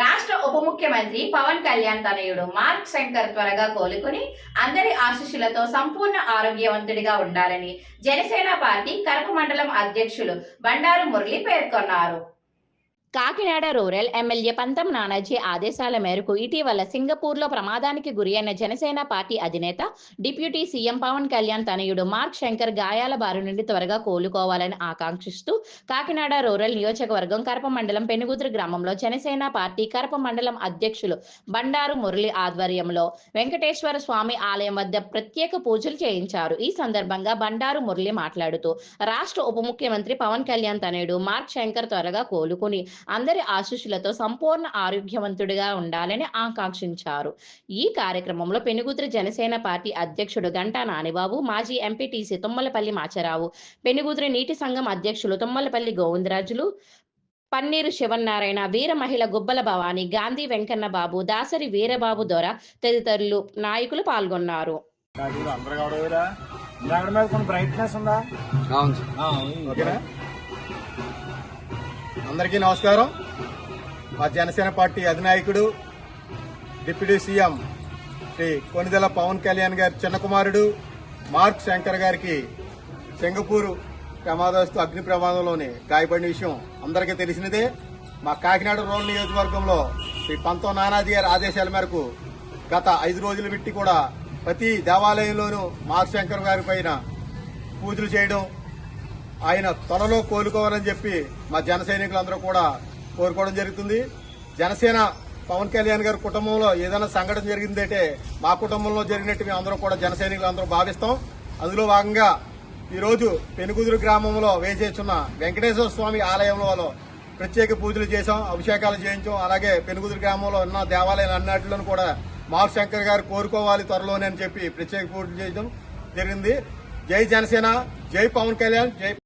రాష్ట్ర ఉప ముఖ్యమంత్రి పవన్ కళ్యాణ్ తనయుడు మార్క్ శంకర్ త్వరగా కోలుకుని అందరి ఆశీస్సులతో సంపూర్ణ ఆరోగ్యవంతుడిగా ఉండాలని జనసేన పార్టీ కరప మండలం అధ్యక్షులు బండారు మురళి పేర్కొన్నారు. కాకినాడ రూరల్ ఎమ్మెల్యే పంతం నానాజీ ఆదేశాల మేరకు ఇటీవల సింగపూర్లో ప్రమాదానికి గురైన జనసేన పార్టీ అధినేత డిప్యూటీ సీఎం పవన్ కళ్యాణ్ తనయుడు మార్క్ శంకర్ గాయాల బారి నుండి త్వరగా కోలుకోవాలని ఆకాంక్షిస్తూ కాకినాడ రూరల్ నియోజకవర్గం కరప మండలం పెనుగుతురు గ్రామంలో జనసేన పార్టీ కరప మండలం అధ్యక్షులు బండారు మురళి ఆధ్వర్యంలో వెంకటేశ్వర స్వామి ఆలయం వద్ద ప్రత్యేక పూజలు చేయించారు. ఈ సందర్భంగా బండారు మురళి మాట్లాడుతూ రాష్ట్ర ఉప ముఖ్యమంత్రి పవన్ కళ్యాణ్ తనయుడు మార్క్ శంకర్ త్వరగా కోలుకుని అందరి ఆశీస్సులతో సంపూర్ణ ఆరోగ్యవంతుడిగా ఉండాలని ఆకాంక్షించారు. ఈ కార్యక్రమంలో పెనుగుతురు జనసేన పార్టీ అధ్యక్షుడు గంటా నానిబాబు మాజీ ఎంపీటీసీ తుమ్మలపల్లి మాచరావు పెనుగుతురు నీటి సంఘం అధ్యక్షులు తుమ్మలపల్లి గోవిందరాజులు పన్నీరు శివన్నారాయణ వీర మహిళ గుబ్బల భవాని గాంధీ వెంకన్న బాబు దాసరి వీరబాబు దొర తదితరులు నాయకులు పాల్గొన్నారు. బ్రైట్నెస్ ఉందా? అందరికీ నమస్కారం. మా జనసేన పార్టీ అధినాయకుడు డిప్యూటీ సీఎం శ్రీ కొనిదెల పవన్ కళ్యాణ్ గారి చిన్న కుమారుడు మార్క్ శంకర్ గారికి సింగపూర్ ప్రమాదస్తు అగ్ని ప్రమాదంలోని గాయపడిన విషయం అందరికీ తెలిసినదే. మా కాకినాడ రూరల్ నియోజకవర్గంలో శ్రీ పంతో నానాజీ గారి ఆదేశాల మేరకు గత ఐదు రోజులు పెట్టి కూడా ప్రతి దేవాలయంలోనూ మార్క్ శంకర్ గారి పైన పూజలు చేయడం ఆయన త్వరలో కోలుకోవాలని చెప్పి మా జన సైనికులందరూ కూడా కోరుకోవడం జరుగుతుంది. జనసేన పవన్ కళ్యాణ్ గారి కుటుంబంలో ఏదైనా సంఘటన జరిగిందంటే మా కుటుంబంలో జరిగినట్టు మేము అందరూ కూడా జన సైనికులు అందరూ భావిస్తాం. అందులో భాగంగా ఈరోజు పెనుగుదురు గ్రామంలో వేసేస్తున్న వెంకటేశ్వర స్వామి ఆలయంలో ప్రత్యేక పూజలు చేశాం అభిషేకాలు చేయించాం. అలాగే పెనుగుదురు గ్రామంలో ఉన్న దేవాలయాలు అన్నిటిలో కూడా మార్క్ శంకర్ గారు కోరుకోవాలి త్వరలోనే అని చెప్పి ప్రత్యేక పూజలు చేయడం జరిగింది. జై జనసేన జై పవన్ కళ్యాణ్ జై